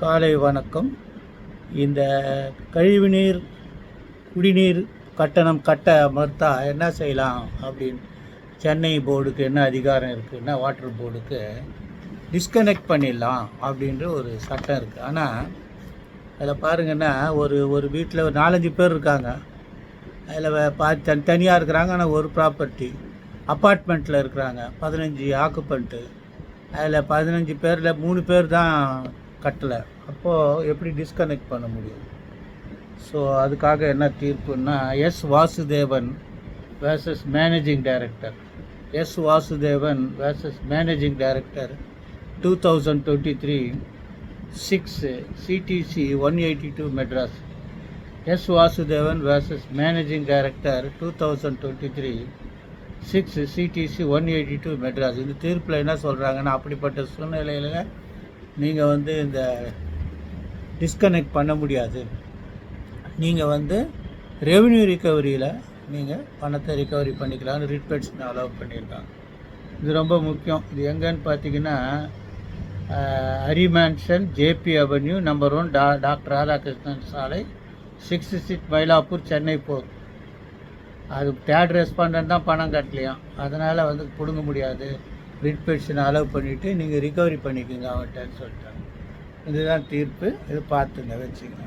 காலை வணக்கம். இந்த கழிவுநீர் குடிநீர் கட்டணம் கட்ட மறுத்தா என்ன செய்யலாம் அப்படின்னு சென்னை போர்டுக்கு என்ன அதிகாரம் இருக்குன்னா வாட்டர் போர்டுக்கு டிஸ்கனெக்ட் பண்ணிடலாம் அப்படின்ற ஒரு சட்டம் இருக்குது ஆனால் அதில் பாருங்கன்னா ஒரு ஒரு வீட்டில் ஒரு நாலஞ்சு பேர் இருக்காங்க. அதில் பா தனி தனியாக இருக்கிறாங்க ஆனால் ஒரு ப்ராப்பர்ட்டி அப்பார்ட்மெண்ட்டில் இருக்கிறாங்க. பதினஞ்சு ஆக்குப்பண்ட்டு அதில் பதினஞ்சு பேரில் மூணு பேர் தான் கட்டலை. அப்போது எப்படி டிஸ்கனெக்ட் பண்ண முடியும்? ஸோ அதுக்காக என்ன தீர்ப்புன்னா S Vasudevan versus managing director S Vasudevan versus managing director two thousand twenty three six CTC one eighty two Madras S Vasudevan versus managing director two thousand twenty three six CTC one eighty two Madras இந்த தீர்ப்பில் என்ன சொல்கிறாங்கன்னா அப்படிப்பட்ட சூழ்நிலையில் நீங்கள் வந்து இந்த disconnect பண்ண முடியாது. நீங்கள் வந்து ரெவென்யூ ரிகவரியில் நீங்கள் பணத்தை ரிக்கவரி பண்ணிக்கலாம்னு ரிட் நான் அலோவ் பண்ணியிருக்காங்க. இது ரொம்ப முக்கியம். இது எங்கன்னு பார்த்தீங்கன்னா Hari Mansion JP avenue number one டா டாக்டர் ராதாகிருஷ்ணன் சாலை சிக்ஸ் சிட் மயிலாப்பூர் சென்னை போர். அது தேர்ட் ரெஸ்பாண்டன்ட் தான் பணம் கட்டலையாம். அதனால் வந்து பிடுங்க முடியாது. பிட் பெட்ஷனை அலோவ் பண்ணிவிட்டு நீங்கள் ரிகவரி பண்ணிக்கோங்க அவன்கிட்டன்னு சொல்லிட்டாங்க. இதுதான் தீர்ப்பு. இது பார்த்துங்க வச்சுக்கோங்க.